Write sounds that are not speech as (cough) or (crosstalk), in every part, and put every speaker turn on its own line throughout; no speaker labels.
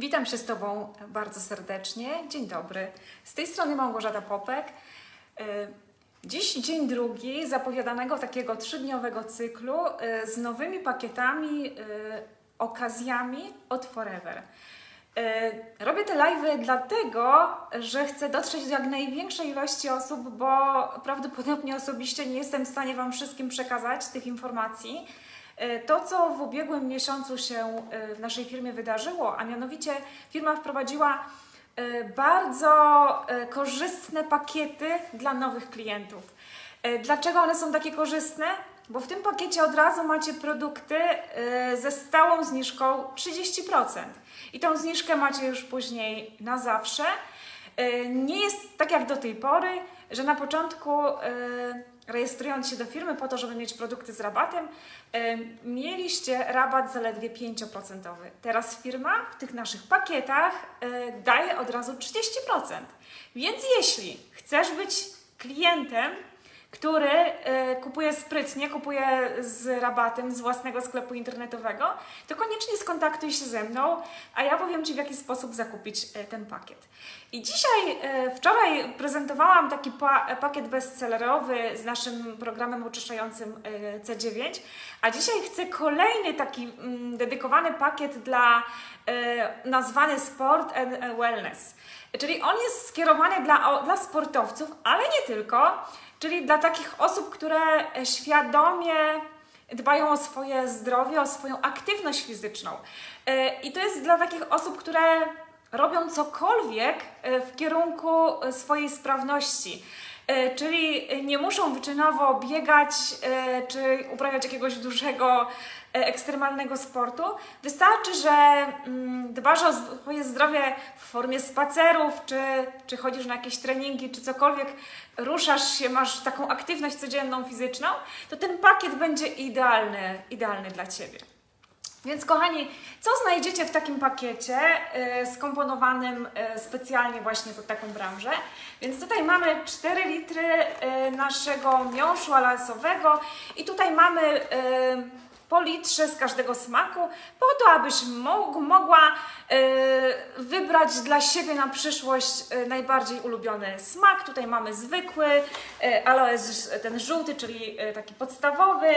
Witam się z Tobą bardzo serdecznie. Dzień dobry. Z tej strony Małgorzata Popek. Y, Dziś dzień drugi zapowiadanego takiego trzydniowego cyklu y, z nowymi pakietami, y, okazjami od Forever. Robię te live'y dlatego, że chcę dotrzeć do jak największej ilości osób, bo prawdopodobnie osobiście nie jestem w stanie Wam wszystkim przekazać tych informacji. Y, To, co w ubiegłym miesiącu się y, w naszej firmie wydarzyło, a mianowicie firma wprowadziła y, bardzo korzystne pakiety dla nowych klientów. Dlaczego one są takie korzystne? Bo w tym pakiecie od razu macie produkty ze stałą zniżką 30%. I tą zniżkę macie już później na zawsze. Nie jest tak jak do tej pory, że na początku rejestrując się do firmy po to, żeby mieć produkty z rabatem, mieliście rabat zaledwie 5%. Teraz firma w tych naszych pakietach y, daje od razu 30%. Więc jeśli chcesz być klientem, który y, kupuje sprytnie, kupuje z rabatem z własnego sklepu internetowego, to koniecznie skontaktuj się ze mną, a ja powiem Ci, w jaki sposób zakupić y, ten pakiet. I dzisiaj, y, wczoraj prezentowałam taki pa pakiet bestsellerowy z naszym programem oczyszczającym y, C9, a dzisiaj chcę kolejny taki mm, dedykowany pakiet dla nazwany Sport and Wellness. Czyli on jest skierowany dla, dla sportowców, ale nie tylko, czyli dla takich osób, które e, świadomie dbają o swoje zdrowie, o swoją aktywność fizyczną. E, I to jest dla takich osób, które robią cokolwiek e, w kierunku swojej sprawności. E, Czyli nie muszą wyczynowo biegać e, czy uprawiać jakiegoś dużego e, ekstremalnego sportu. Wystarczy, że mm, dbasz o swoje zdrowie w formie spacerów, czy, czy chodzisz na jakieś treningi, czy cokolwiek, ruszasz się, masz taką aktywność codzienną fizyczną, to ten pakiet będzie idealny, idealny dla Ciebie. Więc kochani, co znajdziecie w takim pakiecie y, skomponowanym y, specjalnie właśnie pod taką branżę? Więc tutaj mamy 4 litry y, naszego miąższu alasowego i tutaj mamy po litrze z każdego smaku, po to, abyś mógł, mogła y, wybrać dla siebie na przyszłość y, najbardziej ulubiony smak. Tutaj mamy zwykły, y, aloes ten żółty, czyli taki podstawowy,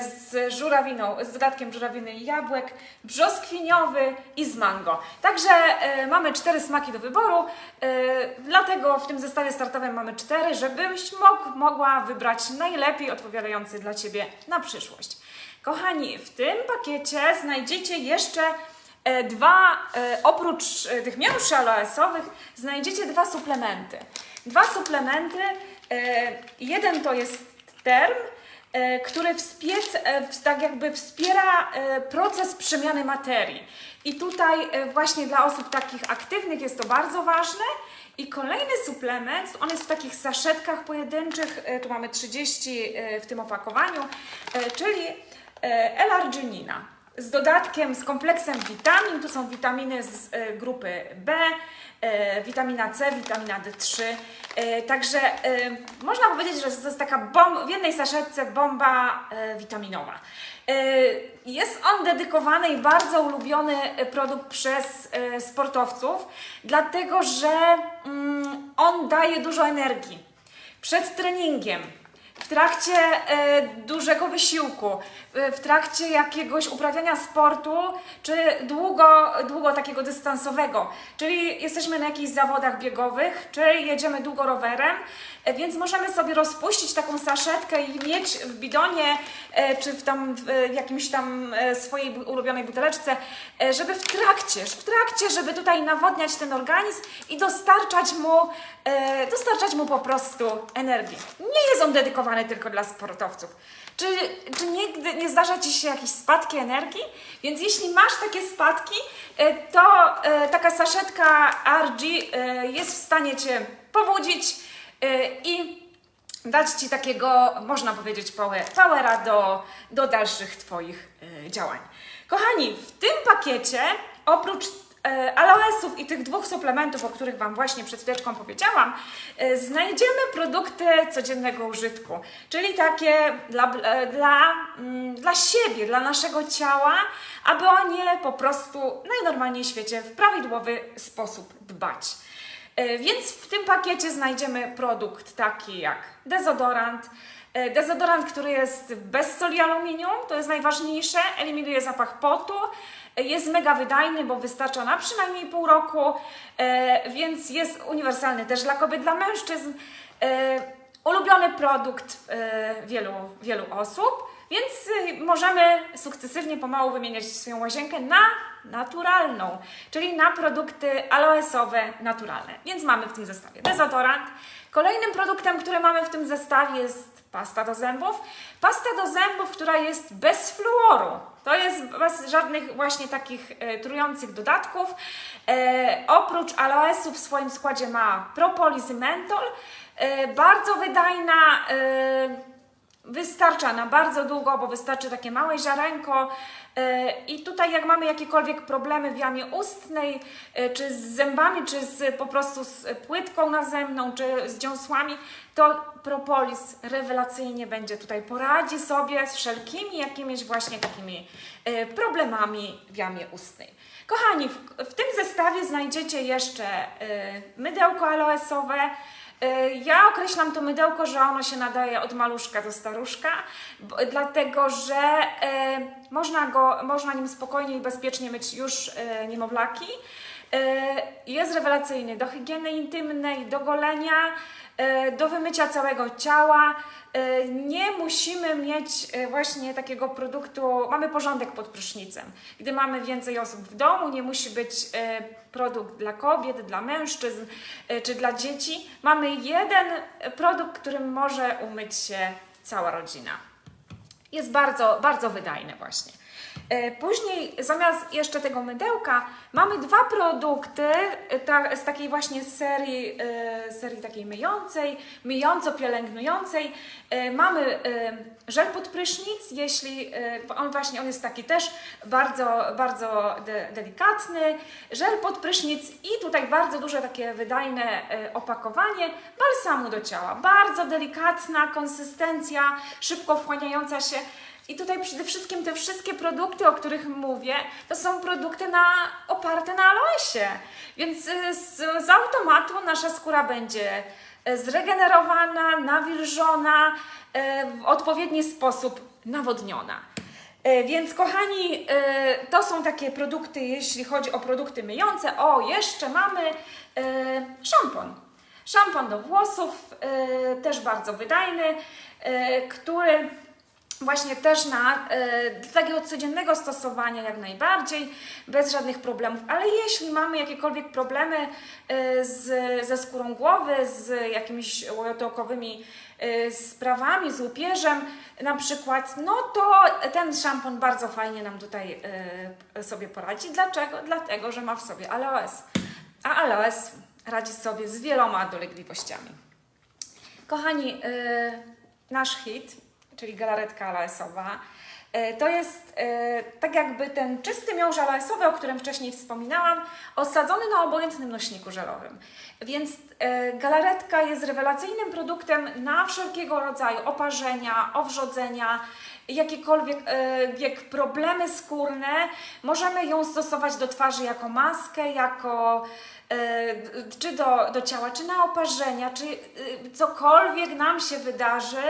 z żurawiną, z dodatkiem żurawiny i jabłek, brzoskwiniowy i z mango. Także mamy cztery smaki do wyboru, dlatego w tym zestawie startowym mamy cztery, żebyś mógł, mogła wybrać najlepiej odpowiadający dla Ciebie na przyszłość. Kochani, w tym pakiecie znajdziecie jeszcze e, dwa, e, oprócz e, tych miąższy aloesowych, znajdziecie dwa suplementy. Dwa suplementy, jeden to jest term, który wspiec, tak jakby wspiera proces przemiany materii. I tutaj właśnie dla osób takich aktywnych jest to bardzo ważne. I kolejny suplement, on jest w takich saszetkach pojedynczych, tu mamy 30 e, w tym opakowaniu, czyli e, L-arginina z dodatkiem, z kompleksem witamin. Tu są witaminy z e, grupy B, e, witamina C, witamina D3. E, Także można powiedzieć, że to jest taka bom- w jednej saszetce bomba witaminowa. Jest on dedykowany i bardzo ulubiony produkt przez sportowców, dlatego że mm, on daje dużo energii. Przed treningiem, w trakcie e, dużego wysiłku, e, w trakcie jakiegoś uprawiania sportu, czy długo, długo takiego dystansowego. Czyli jesteśmy na jakichś zawodach biegowych, czy jedziemy długo rowerem, e, więc możemy sobie rozpuścić taką saszetkę i mieć w bidonie, czy w, tam, w jakimś tam swojej ulubionej buteleczce, żeby w trakcie, w trakcie, żeby tutaj nawodniać ten organizm i dostarczać mu, dostarczać mu po prostu energii. Nie jest on dedykowany tylko dla sportowców. Czy, czy nigdy nie zdarza Ci się jakieś spadki energii? Więc jeśli masz takie spadki, e, to e, taka saszetka RG e, jest w stanie Cię pobudzić i dać Ci takiego, można powiedzieć, power, powera do, do dalszych Twoich działań. Kochani, w tym pakiecie oprócz aloesów i tych dwóch suplementów, o których Wam właśnie przed chwileczką powiedziałam, e, znajdziemy produkty codziennego użytku, czyli takie dla, e, dla, mm, dla siebie, dla naszego ciała, aby o nie po prostu najnormalniej w świecie w prawidłowy sposób dbać. E, Więc w tym pakiecie znajdziemy produkt taki jak dezodorant, e, Dezodorant, który jest bez soli aluminium, to jest najważniejsze, eliminuje zapach potu, e, jest mega wydajny, bo wystarcza na przynajmniej pół roku, e, więc jest uniwersalny też dla kobiet, dla mężczyzn. E, Ulubiony produkt e, wielu, wielu osób, więc y, możemy sukcesywnie pomału wymieniać swoją łazienkę na naturalną, czyli na produkty aloesowe naturalne. Więc mamy w tym zestawie dezodorant. Kolejnym produktem, który mamy w tym zestawie jest pasta do zębów. Pasta do zębów, która jest bez fluoru. To jest bez żadnych właśnie takich e, trujących dodatków. E, oprócz aloesu w swoim składzie ma propolis i mentol. E, bardzo wydajna, e, wystarcza na bardzo długo, bo wystarczy takie małe ziarenko. E, I tutaj jak mamy jakiekolwiek problemy w jamie ustnej, e, czy z zębami, czy z, po prostu z płytką nazemną, czy z dziąsłami, to propolis rewelacyjnie będzie tutaj poradzi sobie z wszelkimi jakimiś właśnie takimi e, problemami w jamie ustnej. Kochani, w, w tym zestawie znajdziecie jeszcze mydełko aloesowe, Ja określam to mydełko, że ono się nadaje od maluszka do staruszka, dlatego że e, można, go, można nim spokojnie i bezpiecznie myć już e, niemowlaki. E, jest rewelacyjny do higieny intymnej, do golenia, e, do wymycia całego ciała. E, Nie musimy mieć e, właśnie takiego produktu, mamy porządek pod prysznicem. Gdy mamy więcej osób w domu, nie musi być e, produkt dla kobiet, dla mężczyzn e, czy dla dzieci. Mamy jeden produkt, którym może umyć się cała rodzina. Jest bardzo, bardzo wydajny właśnie. E, Później zamiast jeszcze tego mydełka mamy dwa produkty e, ta, z takiej właśnie serii, e, serii takiej myjącej, myjąco-pielęgnującej. Mamy żel pod prysznic, jeśli on właśnie on jest taki też bardzo, bardzo de, delikatny. Żel pod prysznic i tutaj bardzo duże takie wydajne opakowanie balsamu do ciała. Bardzo delikatna konsystencja, szybko wchłaniająca się. I tutaj przede wszystkim te wszystkie produkty, o których mówię, to są produkty na, oparte na aloesie. Więc y, z, z automatu nasza skóra będzie e, zregenerowana, nawilżona, e, w odpowiedni sposób nawodniona. Więc kochani, to są takie produkty, jeśli chodzi o produkty myjące. O, jeszcze mamy szampon. Szampon do włosów, też bardzo wydajny, który właśnie też na dla takiego codziennego stosowania jak najbardziej, bez żadnych problemów. Ale jeśli mamy jakiekolwiek problemy e, z, ze skórą głowy, z jakimiś łojotokowymi e, sprawami, z łupieżem na przykład, no to ten szampon bardzo fajnie nam tutaj e, sobie poradzi. Dlaczego? Dlatego, że ma w sobie aloes. A aloes radzi sobie z wieloma dolegliwościami. Kochani, nasz hit, czyli galaretka aloesowa, e, to jest e, tak jakby ten czysty miąższ aloesowy, o którym wcześniej wspominałam, osadzony na obojętnym nośniku żelowym. Więc e, galaretka jest rewelacyjnym produktem na wszelkiego rodzaju oparzenia, owrzodzenia, jakiekolwiek wiek problemy skórne. Możemy ją stosować do twarzy jako maskę, jako czy do, do ciała, czy na oparzenia, czy cokolwiek nam się wydarzy,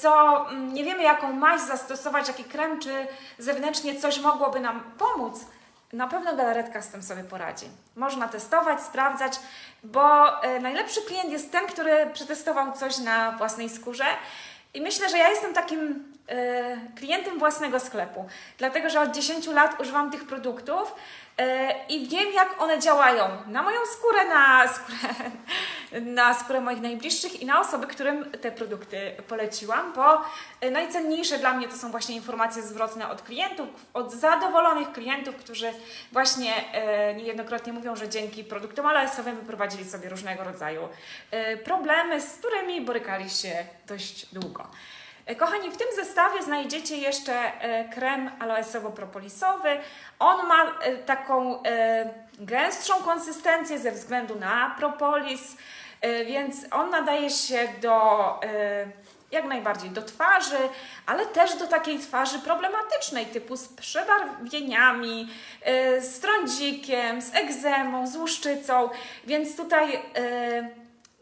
co mm, nie wiemy jaką maść zastosować, jaki krem, czy zewnętrznie coś mogłoby nam pomóc, na pewno galaretka z tym sobie poradzi. Można testować, sprawdzać, bo e, najlepszy klient jest ten, który przetestował coś na własnej skórze. I myślę, że ja jestem takim e, klientem własnego sklepu, dlatego że od 10 lat używam tych produktów e, i wiem, jak one działają na moją skórę, na skórę, na skórę moich najbliższych i na osoby, którym te produkty poleciłam, bo e, najcenniejsze dla mnie to są właśnie informacje zwrotne od klientów, od zadowolonych klientów, którzy właśnie e, niejednokrotnie mówią, że dzięki produktom aloesowym wyprowadzili sobie różnego rodzaju e, problemy, z którymi borykali się dość długo. Kochani, w tym zestawie znajdziecie jeszcze krem aloesowo-propolisowy. On ma taką gęstszą konsystencję ze względu na propolis, więc on nadaje się do e, jak najbardziej do twarzy, ale też do takiej twarzy problematycznej, typu z przebarwieniami, e, z trądzikiem, z egzemą, z łuszczycą, więc tutaj e,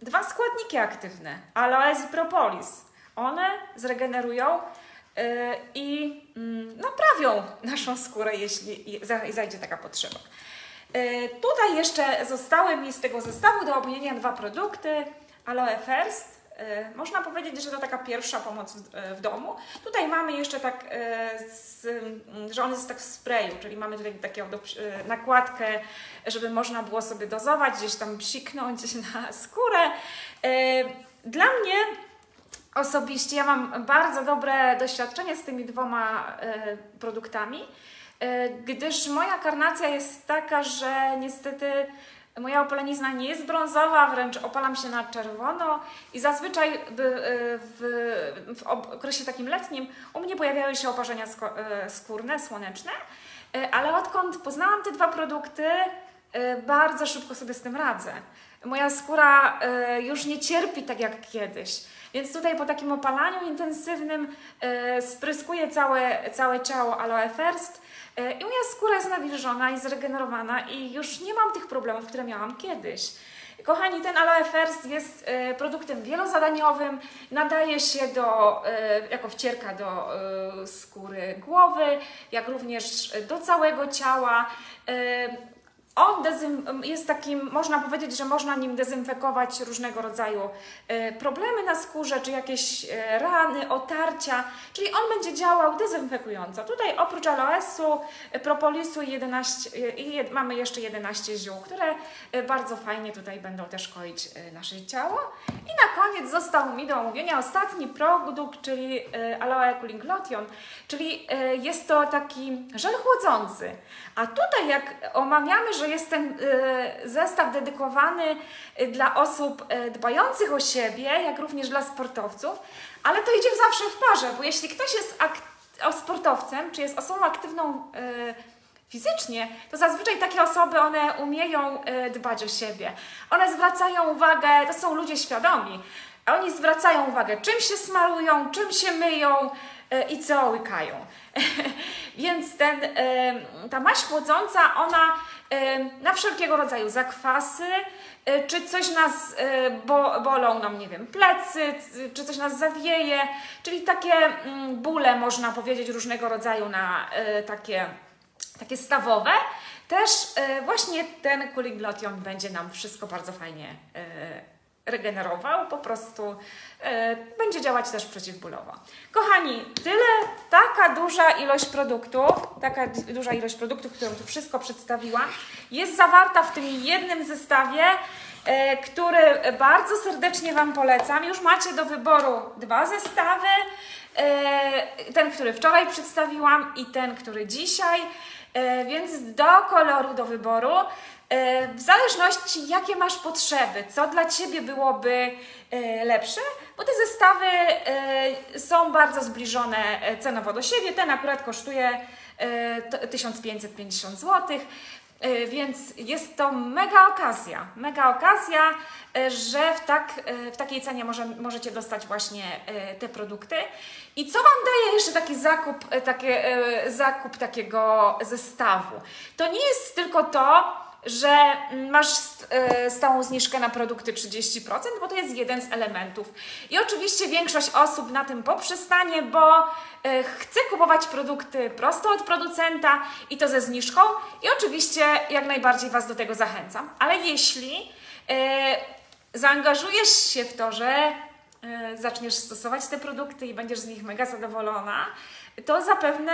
dwa składniki aktywne, aloes i propolis. One zregenerują i mm, naprawią naszą skórę, jeśli zajdzie taka potrzeba. Y, Tutaj jeszcze zostały mi z tego zestawu do omówienia dwa produkty. Aloe First. y, Można powiedzieć, że to taka pierwsza pomoc w, w domu. Tutaj mamy jeszcze tak, że on jest tak w sprayu, czyli mamy tutaj taką nakładkę, żeby można było sobie dozować, gdzieś tam psiknąć (laughs) na skórę. Dla mnie Osobiście ja mam bardzo dobre doświadczenie z tymi dwoma e, produktami, e, gdyż moja karnacja jest taka, że niestety moja opalenizna nie jest brązowa, wręcz opalam się na czerwono i zazwyczaj e, w, w okresie takim letnim u mnie pojawiały się oparzenia e, skórne, słoneczne, e, ale odkąd poznałam te dwa produkty, e, bardzo szybko sobie z tym radzę. Moja skóra e, już nie cierpi tak jak kiedyś. Więc tutaj po takim opalaniu intensywnym e, spryskuję całe, całe ciało Aloe First e, i moja skóra jest nawilżona i zregenerowana i już nie mam tych problemów, które miałam kiedyś. Kochani, ten Aloe First jest e, produktem wielozadaniowym, nadaje się do, e, jako wcierka do e, skóry głowy, jak również do całego ciała. On jest takim, można powiedzieć, że można nim dezynfekować różnego rodzaju e, problemy na skórze, czy jakieś e, rany, otarcia, czyli on będzie działał dezynfekująco. Tutaj oprócz aloesu, e, propolisu i 11, e, i mamy jeszcze 11 ziół, które bardzo fajnie tutaj będą też e, nasze ciało. I na koniec został mi do omówienia ostatni produkt, czyli Aloe Cooling Lotion, czyli jest to taki żel chłodzący. A tutaj jak omawiamy, że jest ten e, zestaw dedykowany e, dla osób e, dbających o siebie, jak również dla sportowców, ale to idzie zawsze w parze, bo jeśli ktoś jest sportowcem, czy jest osobą aktywną fizycznie, to zazwyczaj takie osoby, one umieją dbać o siebie. One zwracają uwagę, to są ludzie świadomi, oni zwracają uwagę, czym się smarują, czym się myją i co łykają. (laughs) Więc ten, ta maść chłodząca, ona na wszelkiego rodzaju zakwasy, e, czy coś nas e, bo, bolą, no nie wiem, plecy, czy coś nas zawieje, czyli takie mm, bóle, można powiedzieć, różnego rodzaju na e, takie takie stawowe, też właśnie ten cooling lotion będzie nam wszystko bardzo fajnie regenerował, po prostu e, będzie działać też przeciwbólowo. Kochani, tyle, taka duża ilość produktów, taka duża ilość produktów, którą tu wszystko przedstawiłam, jest zawarta w tym jednym zestawie, e, który bardzo serdecznie Wam polecam. Już macie do wyboru dwa zestawy, e, ten, który wczoraj przedstawiłam i ten, który dzisiaj. Więc do koloru do wyboru, w zależności jakie masz potrzeby, co dla Ciebie byłoby e, lepsze, bo te zestawy e, są bardzo zbliżone e, cenowo do siebie. Ten akurat kosztuje e, to- 1550 zł. E, Więc jest to mega okazja, mega okazja, e, że w, tak, e, w takiej cenie może, możecie dostać właśnie e, te produkty. I co Wam daje jeszcze taki zakup, e, takie, e, zakup takiego zestawu? To nie jest tylko to, że masz e, stałą zniżkę na produkty 30%, bo to jest jeden z elementów. I oczywiście większość osób na tym poprzestanie, bo e, chce kupować produkty prosto od producenta i to ze zniżką. I oczywiście jak najbardziej Was do tego zachęcam. Ale jeśli e, zaangażujesz się w to, że zaczniesz stosować te produkty i będziesz z nich mega zadowolona, to zapewne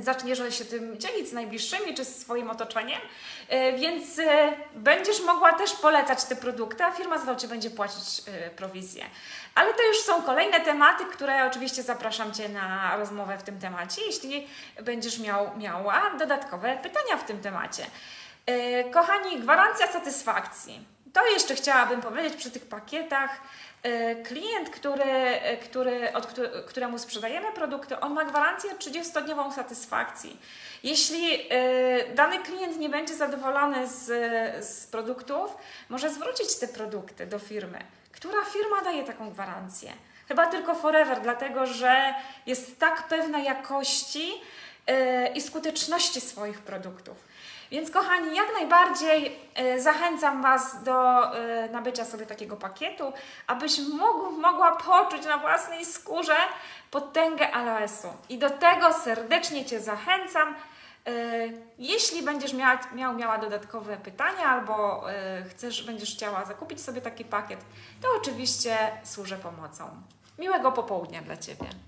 zaczniesz się tym dzielić z najbliższymi czy z swoim otoczeniem, e, więc e, będziesz mogła też polecać te produkty, a firma za to Cię będzie płacić e, prowizję. Ale to już są kolejne tematy, które oczywiście zapraszam Cię na rozmowę w tym temacie, jeśli będziesz miał, miała dodatkowe pytania w tym temacie. E, Kochani, gwarancja satysfakcji. To jeszcze chciałabym powiedzieć przy tych pakietach. e, Klient, który, e, który, od któ- któremu sprzedajemy produkty, on ma gwarancję 30-dniową satysfakcji. Jeśli e, dany klient nie będzie zadowolony z, z produktów, może zwrócić te produkty do firmy. Która firma daje taką gwarancję? Chyba tylko Forever, dlatego że jest tak pewna jakości i skuteczności swoich produktów. Więc kochani, jak najbardziej e, zachęcam Was do e, nabycia sobie takiego pakietu, abyś mógł, mogła poczuć na własnej skórze potęgę aloesu. I do tego serdecznie Cię zachęcam. E, Jeśli będziesz miała, miał, miała dodatkowe pytania albo e, chcesz, będziesz chciała zakupić sobie taki pakiet, to oczywiście służę pomocą. Miłego popołudnia dla Ciebie.